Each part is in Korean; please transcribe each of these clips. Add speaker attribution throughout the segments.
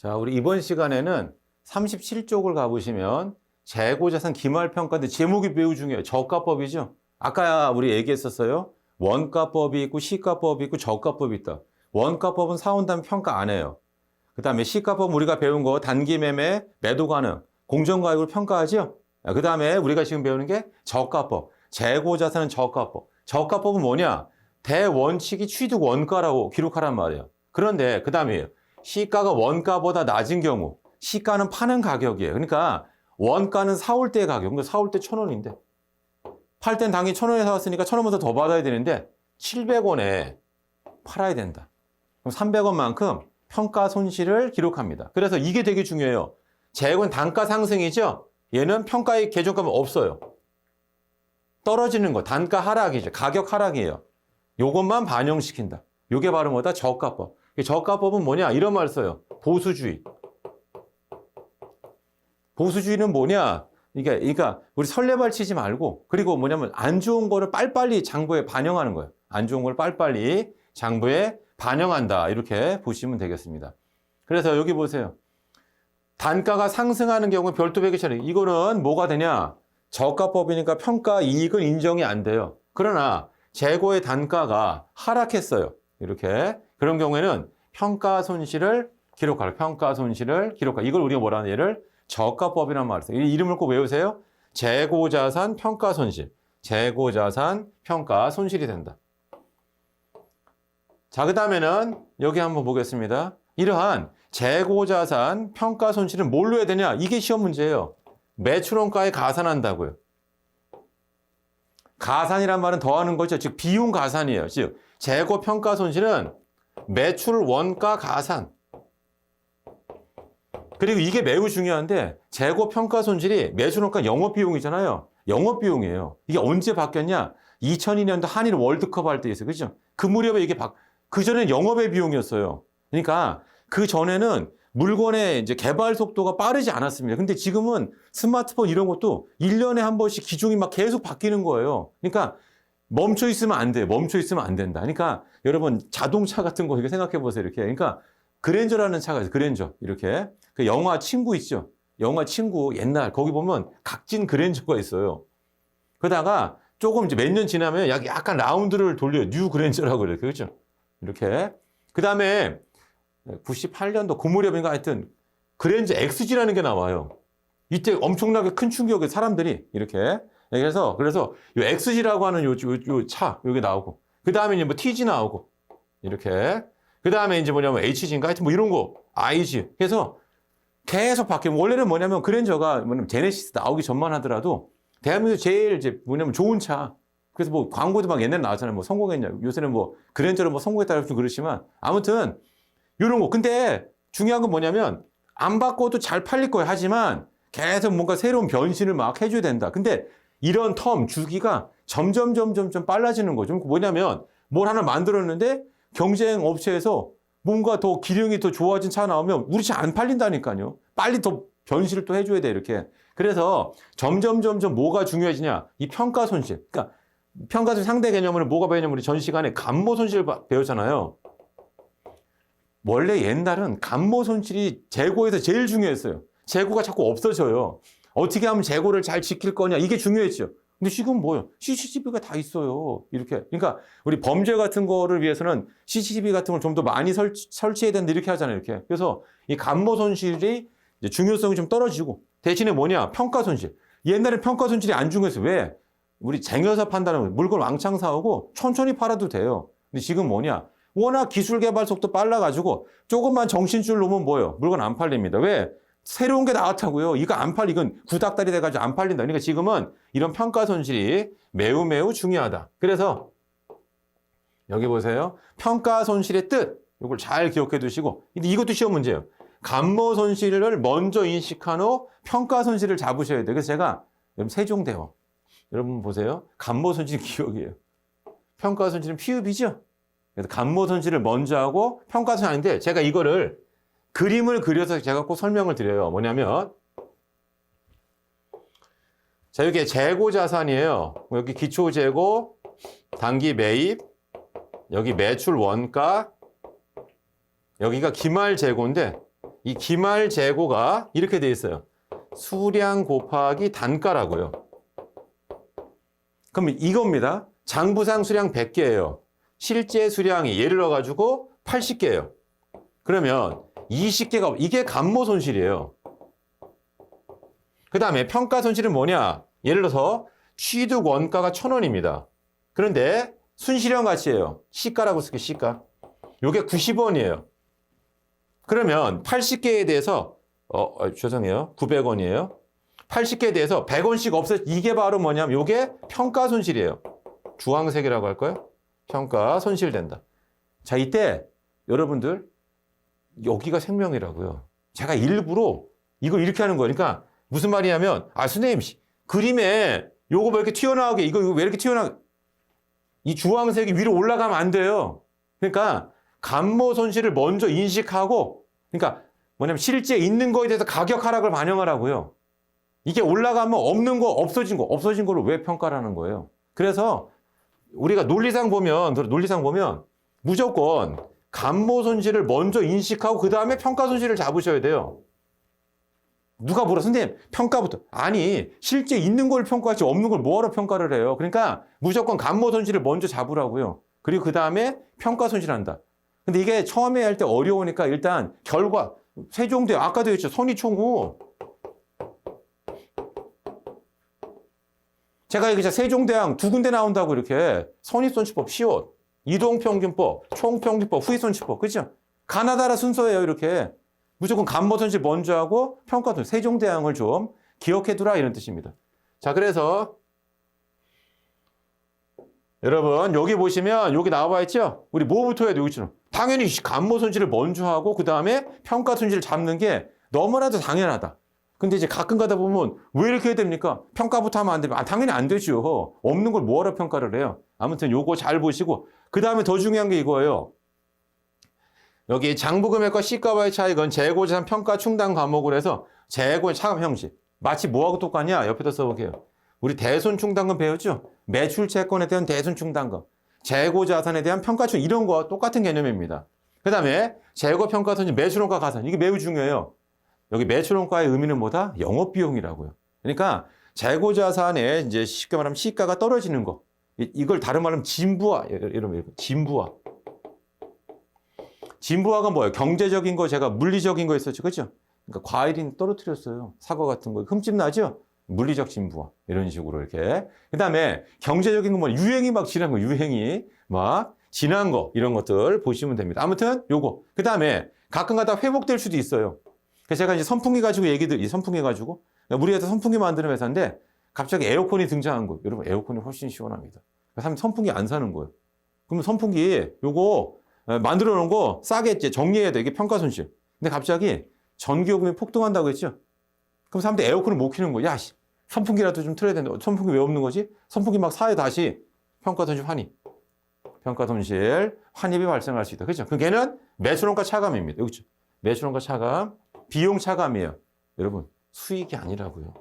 Speaker 1: 자, 우리 이번 시간에는 37쪽을 가보시면 재고자산 기말평가인데 제목이 매우 중요해요. 저가법이죠. 아까 우리 얘기했었어요. 원가법이 있고 시가법이 있고 저가법이 있다. 원가법은 사온 다음 평가 안 해요. 그 다음에 시가법 우리가 배운 거 단기 매매, 매도 가능, 공정가격을 평가하죠. 그 다음에 우리가 지금 배우는 게 저가법, 재고자산은 저가법. 저가법은 뭐냐? 대원칙이 취득 원가라고 기록하란 말이에요. 그런데 그 다음에 시가가 원가보다 낮은 경우 시가는 파는 가격이에요. 그러니까 원가는 사올 때 가격. 그러니까 사올 때 천 원인데 팔 땐 당연히 천 원에 사왔으니까 천 원보다 더 받아야 되는데 700원에 팔아야 된다. 그럼 300원만큼 평가 손실을 기록합니다. 그래서 이게 되게 중요해요. 재고는 단가 상승이죠. 얘는 평가의 계정값은 없어요. 떨어지는 거 단가 하락이죠. 가격 하락이에요. 요것만 반영시킨다. 요게 바로 뭐다? 저가법. 이 저가법은 뭐냐? 이런 말 써요. 보수주의. 보수주의는 뭐냐? 그러니까, 그러니까 우리 설레발 치지 말고 그리고 뭐냐면 안 좋은 거를 빨리빨리 장부에 반영하는 거예요. 안 좋은 걸 빨리빨리 장부에 반영한다. 이렇게 보시면 되겠습니다. 그래서 여기 보세요. 단가가 상승하는 경우 별도 배기 처리. 이거는 뭐가 되냐? 저가법이니까 평가 이익은 인정이 안 돼요. 그러나 재고의 단가가 하락했어요. 이렇게. 그런 경우에는 평가 손실을 기록할, 평가 손실을 기록할. 이걸 우리가 뭐라 하는 얘를 저가법이라는 말을 써요. 이 이름을 꼭 외우세요. 재고자산 평가 손실. 재고자산 평가 손실이 된다. 자, 그 다음에는 여기 한번 보겠습니다. 이러한 재고자산 평가 손실은 뭘로 해야 되냐? 이게 시험 문제예요. 매출원가에 가산한다고요. 가산이란 말은 더하는 거죠. 즉 비용 가산이에요. 즉 재고 평가 손실은 매출 원가 가산. 그리고 이게 매우 중요한데 재고 평가 손실이 매출 원가 영업 비용이잖아요. 영업 비용이에요. 이게 언제 바뀌었냐? 2002년도 한일 월드컵 할때 있어요. 그죠? 그 무렵에 이게 바... 그 전에는 영업의 비용이었어요. 그러니까 그 전에는 물건의 이제 개발 속도가 빠르지 않았습니다. 근데 지금은 스마트폰 이런 것도 1년에 한 번씩 기종이 막 계속 바뀌는 거예요. 그러니까 멈춰 있으면 안 돼. 멈춰 있으면 안 된다. 그러니까 여러분 자동차 같은 거 이렇게 생각해 보세요. 이렇게. 그러니까 그랜저라는 차가 있어요. 그랜저. 이렇게. 그 영화 친구 있죠. 영화 친구 옛날 거기 보면 각진 그랜저가 있어요. 그러다가 조금 이제 몇 년 지나면 약- 약간 라운드를 돌려요. 뉴 그랜저라고 그래요. 그렇죠? 이렇게. 그 다음에 98년도 그 무렵인가 하여튼 그랜저 XG라는 게 나와요. 이때 엄청나게 큰 충격에 사람들이 이렇게. 그래서, 그래서 요 XG라고 하는 요, 요, 요 차, 요게 나오고. 그 다음에 이제 뭐 TG 나오고. 이렇게. 그 다음에 이제 뭐냐면 HG인가 하여튼 뭐 이런 거. IG. 그래서 계속 바뀌면 원래는 뭐냐면 그랜저가 뭐냐면 제네시스 나오기 전만 하더라도 대한민국 제일 이제 뭐냐면 좋은 차. 그래서 뭐 광고도 막 옛날에 나왔잖아요. 뭐 성공했냐. 요새는 뭐 그랜저로 뭐 성공했다고 좀 그렇지만 아무튼 요런 거. 근데 중요한 건 뭐냐면 안 바꿔도 잘 팔릴 거예요. 하지만 계속 뭔가 새로운 변신을 막 해줘야 된다. 근데 이런 텀 주기가 점점 점점 좀 빨라지는 거죠. 뭐냐면 뭘 하나 만들었는데 경쟁 업체에서 뭔가 더 기능이 더 좋아진 차 나오면 우리 차 안 팔린다니까요. 빨리 더 변신을 또 해줘야 돼 이렇게. 그래서 점점 점점 뭐가 중요해지냐? 이 평가 손실. 그러니까 평가 손실 상대 개념을 뭐가 배우냐면 우리 전 시간에 감모 손실을 바- 배웠잖아요. 원래 옛날은 감모 손실이 재고에서 제일 중요했어요. 재고가 자꾸 없어져요. 어떻게 하면 재고를 잘 지킬 거냐 이게 중요했죠. 근데 지금 뭐예요? CCTV가 다 있어요. 이렇게. 그러니까 우리 범죄 같은 거를 위해서는 CCTV 같은 걸 좀 더 많이 설치, 설치해야 된다 이렇게 하잖아요. 이렇게. 그래서 이 감모 손실이 이제 중요성이 좀 떨어지고 대신에 뭐냐? 평가 손실. 옛날에 평가 손실이 안 중요했어요. 왜? 우리 쟁여서 판다는. 물건 왕창 사오고 천천히 팔아도 돼요. 근데 지금 뭐냐? 워낙 기술 개발 속도 빨라가지고 조금만 정신줄 놓으면 뭐예요? 물건 안 팔립니다. 왜? 새로운 게 나왔다고요. 이거 안 팔, 이건 구닥다리 돼가지고 안 팔린다. 그러니까 지금은 이런 평가 손실이 매우 매우 중요하다. 그래서 여기 보세요. 평가 손실의 뜻. 이걸 잘 기억해 두시고. 근데 이것도 시험 문제예요. 감모 손실을 먼저 인식한 후 평가 손실을 잡으셔야 돼요. 그래서 제가 여러분 세종대왕. 여러분 보세요. 감모 손실 기억이에요. 평가 손실은 피읍이죠. 그래서 감모 손실을 먼저 하고 평가 손실 아닌데 제가 이거를 그림을 그려서 제가 꼭 설명을 드려요. 뭐냐면 자 여기 재고 자산이에요. 여기 기초 재고, 단기 매입, 여기 매출 원가, 여기가 기말 재고인데 이 기말 재고가 이렇게 돼 있어요. 수량 곱하기 단가라고요. 그럼 이겁니다. 장부상 수량 100개예요. 실제 수량이 예를 들어 가지고 80개예요. 그러면 20개가 이게 감모 손실이에요. 그 다음에 평가 손실은 뭐냐? 예를 들어서 취득 원가가 1,000원입니다. 그런데 순실현 가치예요. 시가라고 쓸게요. 시가. 요게 90원이에요. 그러면 80개에 대해서 어, 어, 죄송해요. 900원이에요. 80개에 대해서 100원씩 없어 이게 바로 뭐냐면 요게 평가 손실이에요. 주황색이라고 할까요? 평가 손실된다. 자, 이때 여러분들 여기가 생명이라고요. 제가 일부러 이걸 이렇게 하는 거니까 무슨 말이냐면 아 선생님 씨, 그림에 요거 왜 이렇게 튀어나오게 이거 왜 이렇게 튀어나 이 주황색이 위로 올라가면 안 돼요. 그러니까 감모 손실을 먼저 인식하고 그러니까 뭐냐면 실제 있는 거에 대해서 가격 하락을 반영하라고요. 이게 올라가면 없는 거 없어진 거 없어진 걸로 왜 평가를 는 거예요. 그래서 우리가 논리상 보면 논리상 보면 무조건 감모 손실을 먼저 인식하고 그 다음에 평가 손실을 잡으셔야 돼요. 누가 물어 선생님 평가부터 아니 실제 있는 걸 평가하지 없는 걸 뭐하러 평가를 해요. 그러니까 무조건 감모 손실을 먼저 잡으라고요. 그리고 그 다음에 평가 손실한다. 근데 이게 처음에 할 때 어려우니까 일단 결과 세종대 아까도 했죠 선의총후 제가 여기 세종대왕 두 군데 나온다고 이렇게 선의손치법 쉬워 이동평균법 총평균법 후위손치법 그죠? 가나다라 순서예요 이렇게 무조건 감모손실 먼저 하고 평가손 세종대왕을 좀 기억해두라 이런 뜻입니다. 자 그래서 여러분 여기 보시면 여기 나와 있죠? 우리 뭐부터 해야 돼 여기처럼 당연히 감모손실을 먼저 하고 그 다음에 평가손실을 잡는 게 너무나도 당연하다. 근데 이제 가끔 가다 보면 왜 이렇게 해야 됩니까? 평가부터 하면 안 되면 아, 당연히 안 되죠. 없는 걸 뭐하러 평가를 해요? 아무튼 요거 잘 보시고 그 다음에 더 중요한 게 이거예요. 여기 장부금액과 시가와의 차익은 재고자산 평가 충당 과목을 해서 재고의 차감 형식. 마치 뭐하고 똑같냐? 옆에다 써볼게요. 우리 대손 충당금 배웠죠? 매출 채권에 대한 대손 충당금. 재고 자산에 대한 평가충 이런 거와 똑같은 개념입니다. 그 다음에 재고 평가손이 매출원가 가산. 이게 매우 중요해요. 여기 매출원가의 의미는 뭐다? 영업비용이라고요. 그러니까 재고 자산에 이제 쉽게 말하면 시가가 떨어지는 거. 이- 이걸 다른 말로 진부화. 이러면 진부화. 진부화가 뭐예요? 경제적인 거 제가 물리적인 거 했었죠. 그죠? 그러니까 과일인 떨어뜨렸어요. 사과 같은 거. 흠집 나죠? 물리적 진부화. 이런 식으로 이렇게. 그 다음에 경제적인 건 뭐 유행이 막 지난 거, 유행이 막 지난 거, 이런 것들 보시면 됩니다. 아무튼 요거. 그 다음에 가끔 가다 회복될 수도 있어요. 그래서 제가 이제 선풍기 가지고 얘기들, 이 선풍기 가지고 우리 회사 선풍기 만드는 회사인데 갑자기 에어컨이 등장한 거예요. 여러분 에어컨이 훨씬 시원합니다. 그래서 선풍기 안 사는 거예요. 그러면 선풍기 요거 에, 만들어 놓은 거 싸게 이제 정리해야 돼. 이게 평가 손실. 근데 갑자기 전기요금이 폭등한다고 했죠? 그럼 사람들 에어컨을 못 키는 거야. 야, 씨, 선풍기라도 좀 틀어야 된다. 선풍기 왜 없는 거지? 선풍기 막 사야 다시 평가 손실 환입. 평가 손실 환입이 발생할 수 있다. 그렇죠? 그게는 매출원가 차감입니다. 그렇죠? 매출원가 차감, 비용 차감이에요. 여러분, 수익이 아니라고요.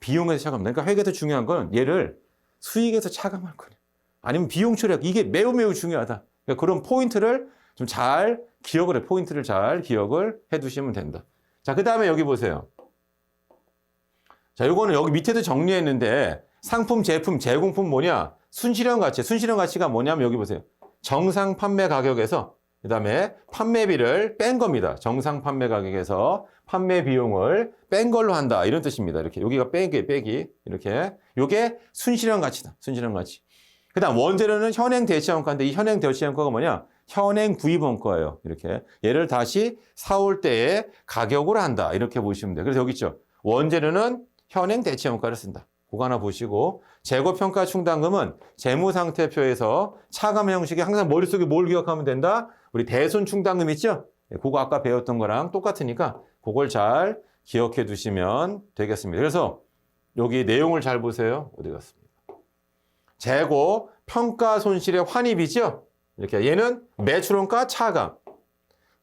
Speaker 1: 비용에서 차감. 그러니까 회계에서 중요한 건 얘를 수익에서 차감할 거예요. 아니면 비용 처리하기. 이게 매우 매우 중요하다. 그러니까 그런 포인트를 좀 잘 기억을 해. 포인트를 잘 기억을 해 두시면 된다. 자, 그 다음에 여기 보세요. 자, 요거는 여기 밑에도 정리했는데 상품, 제품, 제공품 뭐냐? 순실현 가치. 순실현 가치가 뭐냐면 여기 보세요. 정상 판매 가격에서 그 다음에 판매비를 뺀 겁니다. 정상 판매 가격에서 판매 비용을 뺀 걸로 한다. 이런 뜻입니다. 이렇게 여기가 빼기 빼기 이렇게 요게 순실현 가치다. 순실현 가치. 그 다음 원재료는 현행 대체 원가인데 이 현행 대체 원가가 뭐냐? 현행 구입 원가예요. 이렇게 얘를 다시 사올 때의 가격으로 한다. 이렇게 보시면 돼요. 그래서 여기 있죠. 원재료는 현행 대체 원가를 쓴다. 그거 하나 보시고 재고평가 충당금은 재무상태표에서 차감 형식이 항상 머릿속에 뭘 기억하면 된다? 우리 대손 충당금 있죠? 예, 그거 아까 배웠던 거랑 똑같으니까 그걸 잘 기억해 두시면 되겠습니다. 그래서 여기 내용을 잘 보세요. 어디 갔습니까? 재고 평가 손실의 환입이죠? 이렇게 얘는 매출원가 차감.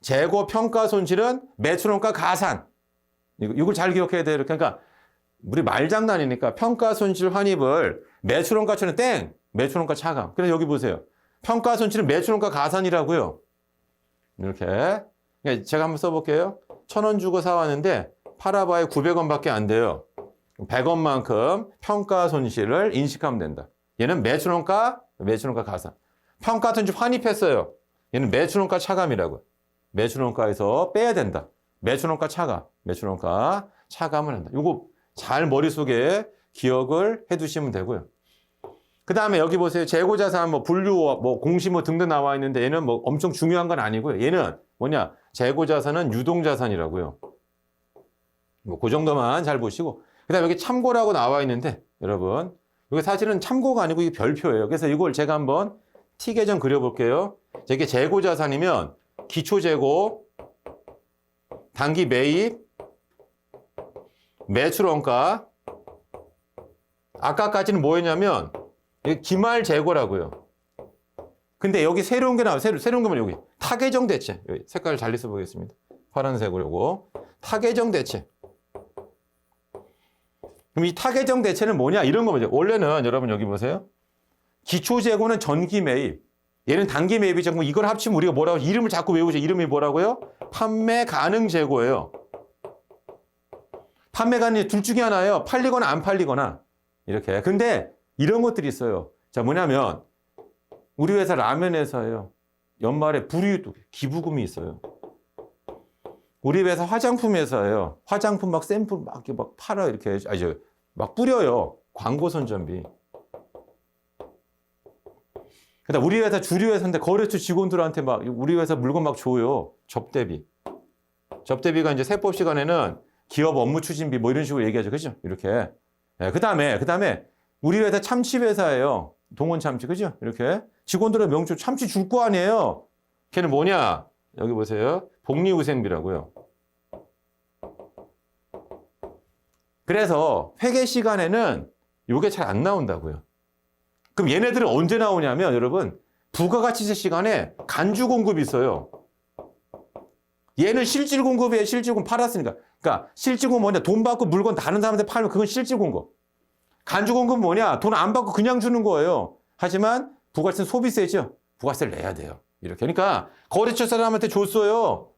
Speaker 1: 재고 평가 손실은 매출원가 가산. 이걸 잘 기억해야 돼요. 그러니까 우리 말장난이니까 평가 손실 환입을 매출원가처럼 땡! 매출원가 차감. 그래서 여기 보세요. 평가 손실은 매출원가 가산이라고요. 이렇게. 그러니까 제가 한번 써볼게요. 천 원 주고 사왔는데 팔아봐야 900원밖에 안 돼요. 100원만큼 평가 손실을 인식하면 된다. 얘는 매출원가, 매출원가 가산. 평가 손실 환입했어요. 얘는 매출원가 차감이라고요. 매출원가에서 빼야 된다. 매출원가 차감, 매출원가 차감을 한다. 이거 잘 머릿속에 기억을 해 두시면 되고요. 그 다음에 여기 보세요. 재고자산, 뭐, 분류, 뭐, 공시 뭐 등등 나와 있는데 얘는 뭐 엄청 중요한 건 아니고요. 얘는 뭐냐. 재고자산은 유동자산이라고요. 뭐, 그 정도만 잘 보시고. 그 다음에 여기 참고라고 나와 있는데, 여러분. 이게 사실은 참고가 아니고 이게 별표예요. 그래서 이걸 제가 한번 틱에 좀 그려볼게요. 자, 이게 재고자산이면 기초재고, 단기 매입, 매출원가. 아까까지는 뭐였냐면, 기말 재고라고요. 근데 여기 새로운 게 나와요. 새로, 새로운 거면 여기. 타계정 대체. 여기 색깔을 잘 써보겠습니다. 파란색으로 요거. 타계정 대체. 그럼 이 타계정 대체는 뭐냐? 이런 거죠. 원래는 여러분 여기 보세요. 기초 재고는 전기 매입. 얘는 단기 매입이죠. 이걸 합치면 우리가 뭐라고 이름을 자꾸 외우죠. 이름이 뭐라고요? 판매 가능 재고예요. 판매 가능 둘 중에 하나예요. 팔리거나 안 팔리거나. 이렇게. 근데 이런 것들이 있어요. 자, 뭐냐면 우리 회사 라면 회사예요. 연말에 불이익 기부금이 있어요. 우리 회사 화장품 회사예요. 화장품 막 샘플 막 이렇게 막 팔아 이렇게 아니 저막 뿌려요. 광고 선전비. 그다음 우리 회사 주류 회사인데 거래처 직원들한테 막 우리 회사 물건 막 줘요. 접대비. 접대비가 이제 세법 시간에는 기업 업무 추진비 뭐 이런 식으로 얘기하죠. 그죠? 이렇게. 예, 그다음에 그다음에 우리 회사 참치 회사예요. 동원 참치 그죠? 이렇게 직원들의 명주 참치 줄 거 아니에요. 걔는 뭐냐? 여기 보세요. 복리후생비라고요. 그래서 회계 시간에는 이게 잘 안 나온다고요. 그럼 얘네들은 언제 나오냐면 여러분 부가가치세 시간에 간주 공급이 있어요. 얘는 실질 공급이에요. 실질 공급 팔았으니까. 그러니까 실질 공급 뭐냐? 돈 받고 물건 다른 사람한테 팔면 그건 실질 공급. 간주 공급은 뭐냐? 돈 안 받고 그냥 주는 거예요. 하지만 부가세는 소비세죠. 부가세를 내야 돼요. 이렇게. 그러니까 거래처 사람한테 줬어요.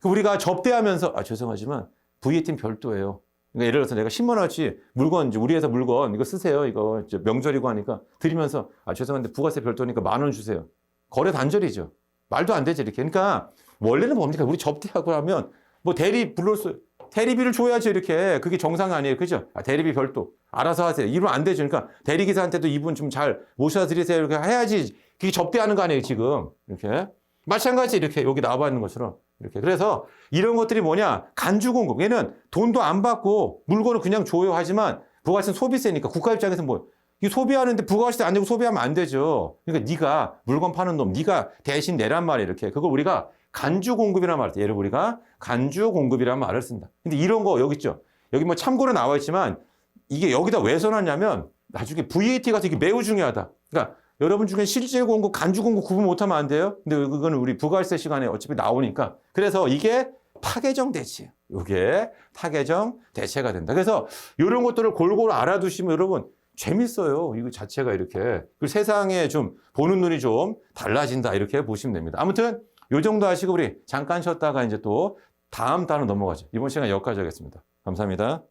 Speaker 1: 그 우리가 접대하면서 아 죄송하지만 VAT는 별도예요. 그러니까 예를 들어서 내가 10만 원어치 물건 이제 우리 회사 물건 이거 쓰세요. 이거 명절이고 하니까 드리면서 아 죄송한데 부가세 별도니까 만 원 주세요. 거래 단절이죠. 말도 안 되지 이렇게. 그러니까 원래는 뭡니까? 우리 접대하고 하면 뭐 대리 불러올 수 대리비를 줘야지 이렇게. 그게 정상 아니에요. 그죠? 아, 대리비 별도. 알아서 하세요. 이러면 안 되죠. 그러니까 대리기사한테도 이분 좀 잘 모셔 드리세요. 이렇게 해야지 그게 접대하는 거 아니에요 지금. 이렇게. 마찬가지 이렇게 여기 나와 있는 것처럼. 이렇게. 그래서 이런 것들이 뭐냐? 간주 공급. 얘는 돈도 안 받고 물건을 그냥 줘요. 하지만 부가세는 소비세니까 국가 입장에서 뭐 이 소비하는데 부가세 안 내고 소비하면 안 되죠. 그러니까 네가 물건 파는 놈, 네가 대신 내란 말이에요. 이렇게. 그걸 우리가 간주 공급이란 말을 예를 우리가 간주 공급이라는 말을 쓴다. 근데 이런 거 여기 있죠. 여기 뭐 참고로 나와 있지만 이게 여기다 왜 써놨냐면 나중에 VAT 가서 이게 매우 중요하다. 그러니까 여러분 중에 실질 공급, 간주 공급 구분 못하면 안 돼요. 근데 그거는 우리 부가세 시간에 어차피 나오니까. 그래서 이게 타계정 대체. 이게 타계정 대체가 된다. 그래서 이런 것들을 골고루 알아두시면 여러분 재밌어요. 이거 자체가 이렇게. 그 세상에 좀 보는 눈이 좀 달라진다. 이렇게 보시면 됩니다. 아무튼 요 정도 하시고 우리 잠깐 쉬었다가 이제 또 다음 단어 넘어가죠. 이번 시간 여기까지 하겠습니다. 감사합니다.